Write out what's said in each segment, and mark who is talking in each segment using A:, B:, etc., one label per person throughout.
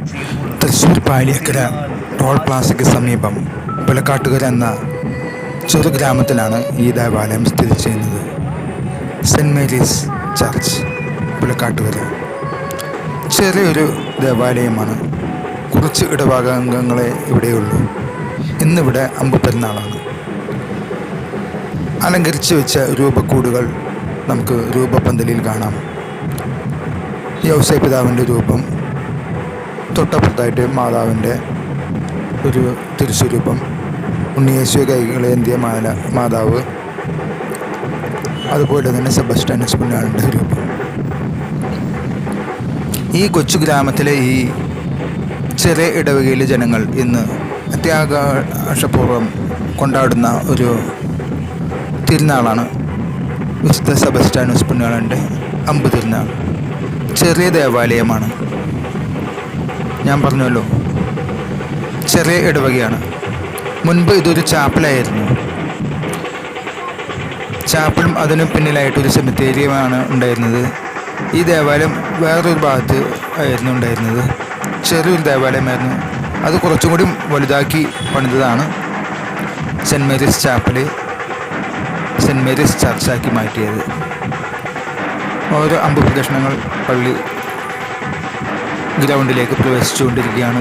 A: Thrissur Paliyekkara toll പ്ലാസയ്ക്ക് സമീപം പുലക്കാട്ടുകര എന്ന ചെറു ഗ്രാമത്തിലാണ് ഈ ദേവാലയം സ്ഥിതി ചെയ്യുന്നത്. Saint Mary's church Pulakkattukara. ചെറിയൊരു ദേവാലയമാണ്. കുറച്ച് ഇടഭാഗങ്ങളെ ഇവിടെയുള്ളൂ. ഇന്നിവിടെ അമ്പപ്പെരുന്നാളാണ് അലങ്കരിച്ച് വെച്ച രൂപക്കൂടുകൾ നമുക്ക് രൂപപ്പന്തലിൽ കാണാം. യൗസൈ പിതാവിന്റെ രൂപം തൊട്ടപ്പുറത്തായിട്ട് മാതാവിന്റെ ഒരു തിരുസ്വരൂപം ഉണ്ണിയേശു കൈകളേന്തിയ മാല മാതാവ്. അതുപോലെ തന്നെ സെബസ്റ്റ്യാനസ് പുണ്യാളിന്റെ രൂപം ഈ കൊച്ചു ഗ്രാമത്തിലെ ഈ ചെറിയ ഇടവകയിലെ ജനങ്ങൾ ഇന്ന് അത്യാകാശപൂർവം കൊണ്ടാടുന്ന ഒരു തിരുനാളാണ് വിശുദ്ധ സെബസ്റ്റ്യാനോസ് പുണ്യാളന്റെ അമ്പ് തിരുനാൾ ചെറിയ ദേവാലയമാണ്. ഞാൻ പറഞ്ഞല്ലോ. ചെറിയ ഇടവകയാണ്. മുൻപ് ഇതൊരു ചാപ്പലായിരുന്നു. ചാപ്പലും അതിനു പിന്നിലായിട്ട് ഒരു സെമിത്തേരിയുമാണ് ഉണ്ടായിരുന്നത്. ഈ ദേവാലയം വേറൊരു ഭാഗത്ത് ആയിരുന്നു ഉണ്ടായിരുന്നത്. ചെറിയൊരു ദേവാലയമായിരുന്നു. അത് കുറച്ചും കൂടി വലുതാക്കി പണിതതാണ്. Saint Mary's chapel Saint Mary's ചർച്ചാക്കി മാറ്റിയത്. ഓരോ അമ്പ് പ്രദക്ഷിണങ്ങൾ പള്ളി ഗ്രൗണ്ടിലേക്ക് പ്രവേശിച്ചുകൊണ്ടിരിക്കുകയാണ്.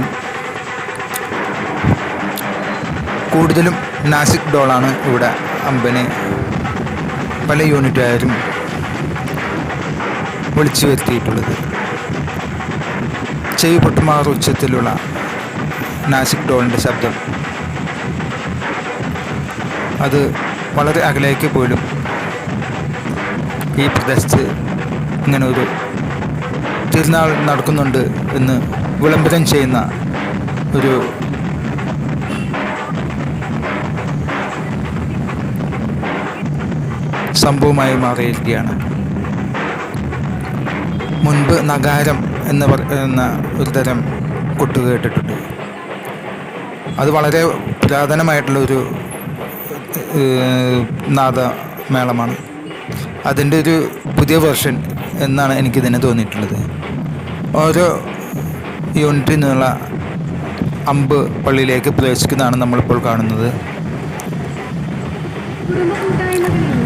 A: കൂടുതലും നാസിക് ഡോളാണ് ഇവിടെ അമ്പനെ പല യൂണിറ്റുകാരും വിളിച്ചു വരുത്തിയിട്ടുള്ളത്. ചെവി പൊട്ടുമാർ ഉച്ചത്തിലുള്ള നാസിക് ഡോളിന്റെ ശബ്ദം. അത് വളരെ അകലേക്ക് പോലും ഈ പ്രദേശത്ത് ഇങ്ങനെ ഒരു തിരുനാൾ നടക്കുന്നുണ്ട് എന്ന് വിളംബരം ചെയ്യുന്ന ഒരു സംഭവമായി മാറിയിരിക്കുകയാണ്. മുൻപ് നഗാരം എന്ന് പറയുന്ന ഒരു തരം കൊട്ട് കേട്ടിട്ടുണ്ട്. അത് വളരെ പുരാതനമായിട്ടുള്ളൊരു നാദമേളമാണ് അതിന്റെ ഒരു പുതിയ വെർഷൻ എന്നാണ് എനിക്കിതിനെ തോന്നിയിട്ടുള്ളത്. ഓരോ യൂണിറ്റിൽ നിന്നുള്ള അമ്പ് പള്ളിയിലേക്ക് പ്രവേശിക്കുന്നതാണ് നമ്മളിപ്പോൾ കാണുന്നത്.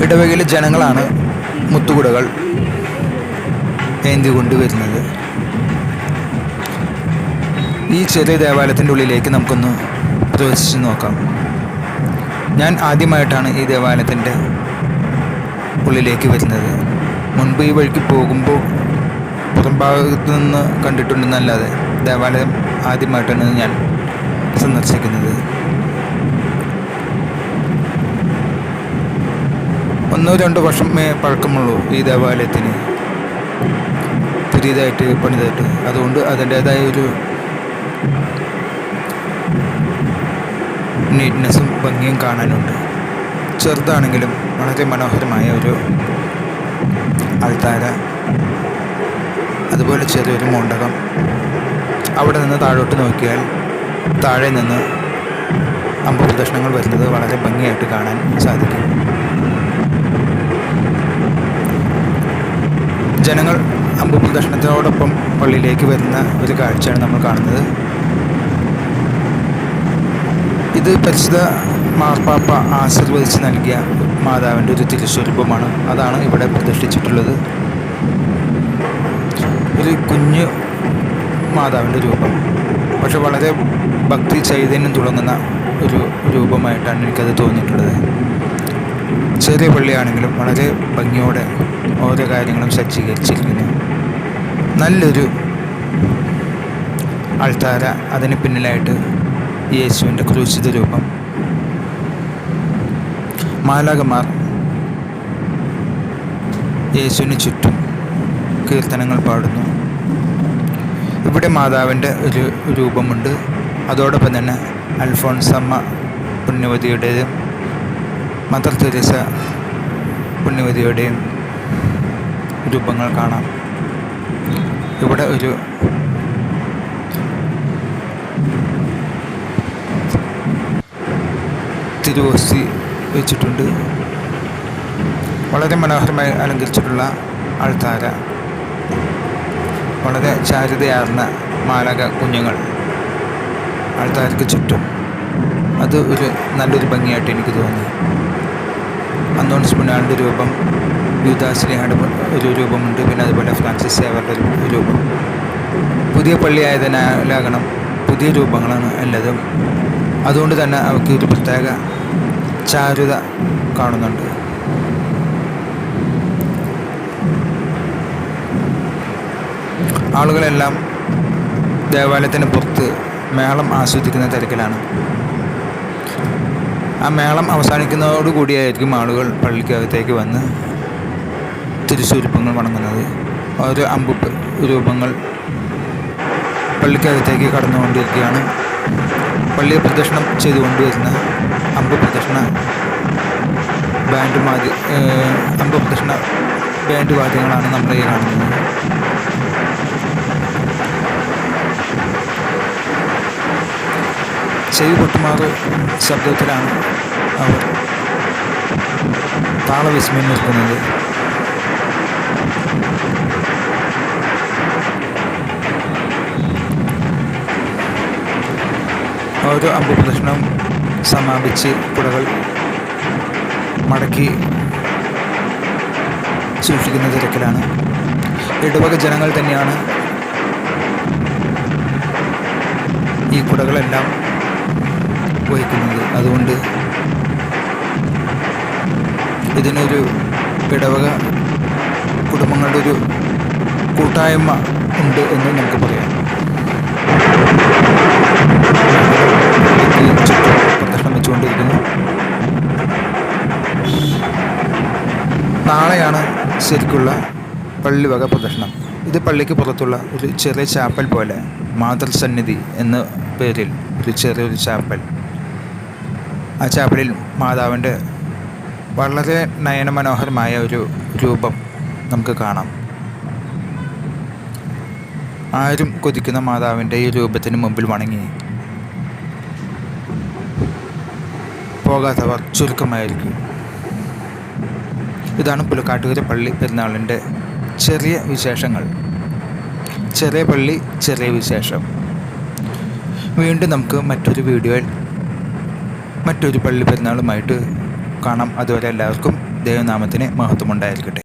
A: ഇടവകയിലെ ജനങ്ങളാണ് മുത്തുകുടകൾ ഏന്തി കൊണ്ടുവരുന്നത് ഈ ചെറിയ ദേവാലയത്തിന്റെ ഉള്ളിലേക്ക് നമുക്കൊന്ന് പ്രവേശിച്ച് നോക്കാം. ഞാൻ ആദ്യമായിട്ടാണ് ഈ ദേവാലയത്തിന്റെ ഉള്ളിലേക്ക് വരുന്നത്. മുൻപ് ഈ വഴിക്ക് പോകുമ്പോൾ പുറംഭാഗത്തു നിന്ന് കണ്ടിട്ടുണ്ടെന്നല്ലാതെ ദേവാലയം ആദ്യമായിട്ടാണ് ഞാൻ സന്ദർശിക്കുന്നത്. ഒന്നോ രണ്ടോ വർഷമേ പഴക്കമുള്ളൂ ഈ ദേവാലയത്തിന്. പുതിയതായിട്ട് പണിതായിട്ട്. അതുകൊണ്ട് അതിന്റേതായ ഒരു നീറ്റ്നെസ്സും ഭംഗിയും കാണാനുണ്ട്. ചെറുതാണെങ്കിലും വളരെ മനോഹരമായ ഒരു അൾത്താര അതുപോലെ ചെറിയൊരു മുണ്ടകം. അവിടെ നിന്ന് താഴോട്ട് നോക്കിയാൽ താഴെ നിന്ന് അമ്പ പ്രദർശനങ്ങൾ വരുന്നത് വളരെ ഭംഗിയായിട്ട് കാണാൻ സാധിക്കും. ജനങ്ങൾ അമ്പ പ്രദർശനത്തോടൊപ്പം പള്ളിയിലേക്ക് വരുന്ന ഒരു കാഴ്ചയാണ് നമ്മൾ കാണുന്നത്. ഇത് പരിശുദ്ധ മാർപ്പാപ്പ ആശീർവദിച്ച് നൽകിയ മാതാവിന്റെ ഒരു തിരുസ്വരൂപമാണ്. അതാണ് ഇവിടെ പ്രതിഷ്ഠിച്ചിട്ടുള്ളത്. ഒരു കുഞ്ഞു മാതാവിന്റെ രൂപം. പക്ഷെ വളരെ ഭക്തി ചൈതന്യം തുടങ്ങുന്ന ഒരു രൂപമായിട്ടാണ് എനിക്കത് തോന്നിയിട്ടുള്ളത്. ചെറിയ പള്ളിയാണെങ്കിലും വളരെ ഭംഗിയോടെ ഓരോ കാര്യങ്ങളും സജ്ജീകരിച്ചിരിക്കുന്നു. നല്ലൊരു അൾത്താര അതിന് പിന്നിലായിട്ട് യേശുവിന്റെ ക്രൂശിത രൂപം. മാലാകമാർ യേശുവിന് ചുറ്റും കീർത്തനങ്ങൾ പാടുന്നു. ഇവിടെ മാതാവിന്റെ ഒരു രൂപമുണ്ട്. അതോടൊപ്പം തന്നെ അൽഫോൺസമ്മ പുണ്യവതിയുടേതും മദർ തെരേസ പുണ്യവതിയുടെയും രൂപങ്ങൾ കാണാം. ഇവിടെ ഒരു തിരുവോസി വെച്ചിട്ടുണ്ട്. വളരെ മനോഹരമായി അലങ്കരിച്ചിട്ടുള്ള ആൾത്താര. വളരെ ചാരുതയാർന്ന മാലക കുഞ്ഞുങ്ങൾ ആൾക്കാർക്ക് ചുറ്റും. അത് ഒരു നല്ലൊരു ഭംഗിയായിട്ട് എനിക്ക് തോന്നി. അന്തോണിസ് പുണ്യാളുടെ രൂപം യുദാശ്രീഹയുടെ ഒരു രൂപമുണ്ട്. പിന്നെ അതുപോലെ ഫ്രാൻസിസ് സേവറുടെ ഒരു രൂപം. പുതിയ പള്ളി ആയതിനാലാകണം പുതിയ രൂപങ്ങളാണ് എല്ലാതും അതുകൊണ്ട് തന്നെ അവർക്ക് ഒരു പ്രത്യേക ചാരുത കാണുന്നുണ്ട്. ആളുകളെല്ലാം ദേവാലയത്തിന് പുറത്ത് മേളം ആസ്വദിക്കുന്ന തിരക്കിലാണ്. ആ മേളം അവസാനിക്കുന്നതോടുകൂടിയായിരിക്കും ആളുകൾ പള്ളിക്കകത്തേക്ക് വന്ന് തിരുസ്വരൂപങ്ങൾ വണങ്ങുന്നത്. ഓരോ അമ്പ് രൂപങ്ങൾ പള്ളിക്കകത്തേക്ക് കടന്നുകൊണ്ടിരിക്കുകയാണ്. പള്ളിയെ പ്രദക്ഷിണം ചെയ്തുകൊണ്ടുവരുന്ന അമ്പ് പ്രദക്ഷിണ ബാൻഡ് മാതി അമ്പ് പ്രദക്ഷിണ ബാൻഡ് വാദ്യങ്ങളാണ് നമ്മൾ ഈ കാണുന്നത്. ചെവി പൊട്ടുമാറ് ശബ്ദത്തിലാണ് അവർ താളവിസ്മയം നിൽക്കുന്നത് ഓരോ അമ്പ് പ്രദക്ഷിണവും സമാപിച്ച് കുടകൾ മടക്കി സൂക്ഷിക്കുന്ന തിരക്കിലാണ്. ഇടവക ജനങ്ങൾ തന്നെയാണ് ഈ കുടകളെല്ലാം വഹിക്കുന്നത് അതുകൊണ്ട് ഇതിനൊരു ഇടവക കുടുംബങ്ങളുടെ ഒരു കൂട്ടായ്മ ഉണ്ട് എന്ന് നമുക്ക് പറയാം. പ്രദർശനം വെച്ചുകൊണ്ടിരിക്കുന്നു നാളെയാണ് ശരിക്കുള്ള പള്ളിവക പ്രദർശനം ഇത് പള്ളിക്ക് പുറത്തുള്ള ഒരു ചെറിയ ചാപ്പൽ പോലെ മാതൃസന്നിധി എന്ന പേരിൽ ഒരു ചെറിയൊരു ചാപ്പൽ. ആ ചാപ്പലിൽ മാതാവിന്റെ വളരെ നയനമനോഹരമായ ഒരു രൂപം നമുക്ക് കാണാം. ആരും കൊതിക്കുന്ന മാതാവിന്റെ ഈ രൂപത്തിന് മുമ്പിൽ വണങ്ങി. പോകാത്തവർ ചുരുക്കമായിരിക്കും. ഇതാണ് പുലക്കാട്ടുകര പള്ളി പെരുന്നാളിന്റെ ചെറിയ വിശേഷങ്ങൾ. ചെറിയ പള്ളി ചെറിയ വിശേഷം. വീണ്ടും നമുക്ക് മറ്റൊരു വീഡിയോയിൽ മറ്റൊരു പള്ളി പെരുന്നാളുമായിട്ട് കാണാം. അതുവരെ എല്ലാവർക്കും ദൈവനാമത്തിന് മഹത്വമുണ്ടായിരിക്കട്ടെ.